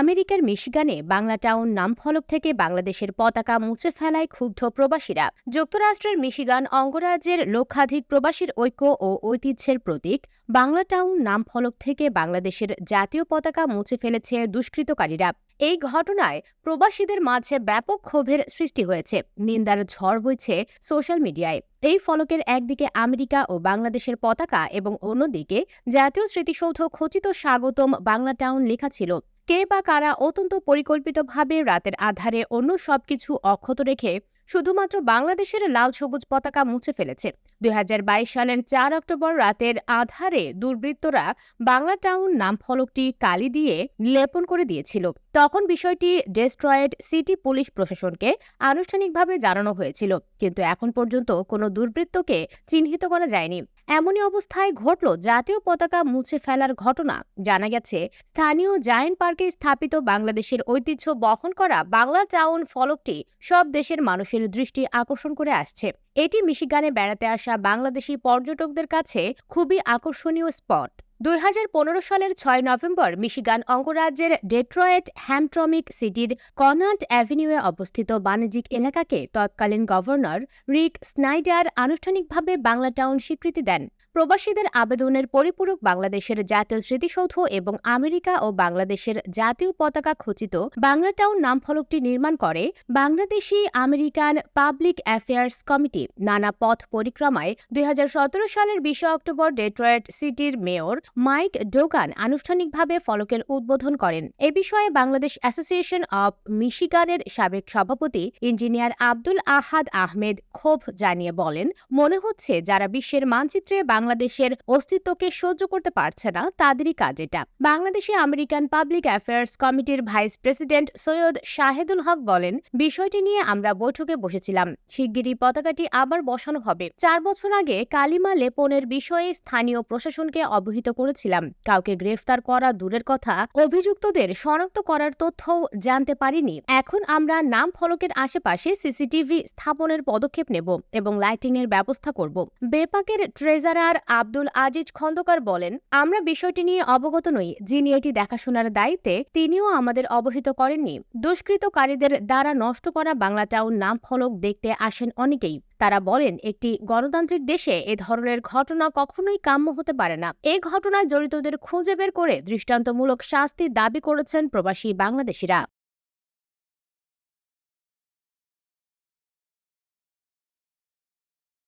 আমেরিকার মিশিগানে বাংলা টাউন নাম ফলক থেকে বাংলাদেশের পতাকা মুছে ফেলায় ক্ষুব্ধ প্রবাসীরা। যুক্তরাষ্ট্রের মিশিগান অঙ্গরাজ্যের লক্ষাধিক প্রবাসীর ঐক্য ও ঐতিহ্যের প্রতীক। বাংলা টাউন নাম ফলক থেকে বাংলাদেশের জাতীয় পতাকা মুছে ফেলেছে দুষ্কৃতকারীরা। এই ঘটনায় প্রবাসীদের মাঝে ব্যাপক ক্ষোভের সৃষ্টি হয়েছে। নিন্দার ঝড় বইছে সোশ্যাল মিডিয়ায়। এই ফলকের একদিকে আমেরিকা ও বাংলাদেশের পতাকা এবং অন্যদিকে জাতীয় স্মৃতিসৌধ খচিত স্বাগতম বাংলা টাউন লেখা ছিল। কে বা কারা অত্যন্ত পরিকল্পিতভাবে রাতের আধারে অন্য সবকিছু অক্ষত রেখে শুধুমাত্র বাংলাদেশের লাল সবুজ পতাকা মুছে ফেলেছে। দুই হাজার বাইশ সালের চার অক্টোবর রাতের আধারে দুর্বৃত্তরা বাংলা টাউন নাম ফলকটি কালি দিয়ে লেপন করে দিয়েছিল। তখন বিষয়টি ডেস্ট্রয়েড সিটি পুলিশ প্রশাসনকে আনুষ্ঠানিকভাবে জানানো হয়েছিল, কিন্তু এখন পর্যন্ত কোনো দুর্বৃত্তকে চিহ্নিত করা যায়নি। এমনই অবস্থায় ঘটল জাতীয় পতাকা মুছে ফেলার ঘটনা। জানা গেছে, স্থানীয় জায়েন্ট পার্কে স্থাপিত বাংলাদেশের ঐতিহ্য বহন করা বাংলা টাউন ফলকটি সব দেশের মানুষের দৃষ্টি আকর্ষণ করে আসছে। এটি মিশিগানে বেড়াতে আসা বাংলাদেশি পর্যটকদের কাছে খুবই আকর্ষণীয় স্পট। দুই হাজার পনেরো সালের ছয় নভেম্বর মিশিগান অঙ্গরাজ্যের ডেট্রয়েট হ্যামট্রমিক সিটির কনাট অ্যাভিনিউয়ে অবস্থিত বাণিজ্যিক এলাকাকে তৎকালীন গভর্নর রিক স্নাইডার আনুষ্ঠানিকভাবে বাংলা টাউন স্বীকৃতি দেন। প্রবাসীদের আবেদনের পরিপূরক বাংলাদেশের জাতীয় স্মৃতিসৌধ এবং আমেরিকা ও বাংলাদেশের জাতীয় পতাকা খচিত বাংলা টাউন নির্মাণ করে Bangladeshi American public affairs committee. নানা পথ পরিক্রমায় দুই হাজার সতেরো সালের বিশে অক্টোবর ডেট্রয়েট সিটির মেয়র মাইক ডোগান আনুষ্ঠানিকভাবে ফলকের উদ্বোধন করেন। এ বিষয়ে বাংলাদেশ অ্যাসোসিয়েশন অব মিশিগানের সাবেক সভাপতি ইঞ্জিনিয়ার আব্দুল আহাদ আহমেদ ক্ষোভ জানিয়ে বলেন, মনে হচ্ছে যারা বিশ্বের মানচিত্রে বাংলাদেশের অস্তিত্বকে সহ্য করতে পারছে না, তাদেরই কাজ এটা। বাংলাদেশে আমেরিকান পাবলিক অ্যাফেয়ার্স কমিটির ভাইস প্রেসিডেন্ট সৈয়দ শাহেদুল হক বলেন, বিষয়টি নিয়ে আমরা বৈঠকে বসেছিলাম। শিগগিরই পতাকাটি আবার বসানো হবে। চার বছর আগে কালিমা লেপনের বিষয়ে স্থানীয় প্রশাসনকে অবহিত করেছিলাম। কাউকে গ্রেফতার করা দূরের কথা, অভিযুক্তদের শনাক্ত করার তথ্যও জানতে পারিনি। এখন আমরা নাম ফলকের আশেপাশে সিসিটিভি স্থাপনের পদক্ষেপ নেব এবং লাইটিং এর ব্যবস্থা করব। বেপাকের ট্রেজারার আব্দুল আজিজ খন্দকার বলেন, আমরা বিষয়টি নিয়ে অবগত নই। যিনি এটি দেখাশোনার দায়িত্বে, তিনিও আমাদের অবহিত করেননি। দুষ্কৃতকারীদের দ্বারা নষ্ট করা বাংলা টাউন নাম ফলক দেখতে আসেন অনেকেই। তারা বলেন, একটি গণতান্ত্রিক দেশে এ ধরনের ঘটনা কখনোই কাম্য হতে পারে না। এ ঘটনায় জড়িতদের খুঁজে বের করে দৃষ্টান্তমূলক শাস্তি দাবি করেছেন প্রবাসী বাংলাদেশিরা।